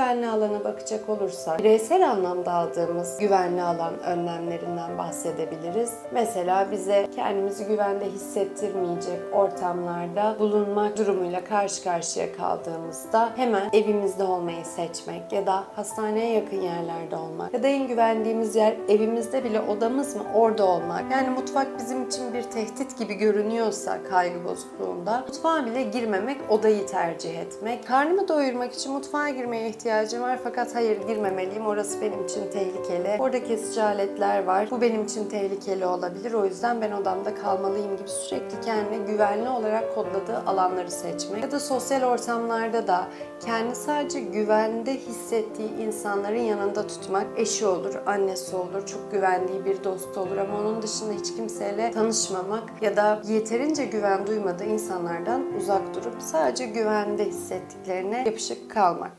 güvenli alana bakacak olursak, bireysel anlamda aldığımız güvenli alan önlemlerinden bahsedebiliriz. Mesela bize kendimizi güvende hissettirmeyecek ortamlarda bulunmak durumuyla karşı karşıya kaldığımızda hemen evimizde olmayı seçmek ya da hastaneye yakın yerlerde olmak ya da en güvendiğimiz yer evimizde bile odamız mı orada olmak. Yani mutfak bizim için bir tehdit gibi görünüyorsa kaygı bozukluğunda mutfağa bile girmemek, odayı tercih etmek. Karnımı doyurmak için mutfağa girmeye ihtiyacım var fakat hayır girmemeliyim. Orası benim için tehlikeli. Orada kesici aletler var. Bu benim için tehlikeli olabilir. O yüzden ben odamda kalmalıyım gibi sürekli kendine güvenli olarak kodladığı alanları seçmek. Ya da sosyal ortamlarda da kendi sadece güvende hissettiği insanların yanında tutmak. Eşi olur, annesi olur, çok güvendiği bir dostu olur ama onun dışında hiç kimseyle tanışmamak ya da yeterince güven duymadığı insanlardan uzak durup sadece güvende hissettiklerine yapışık kalmak.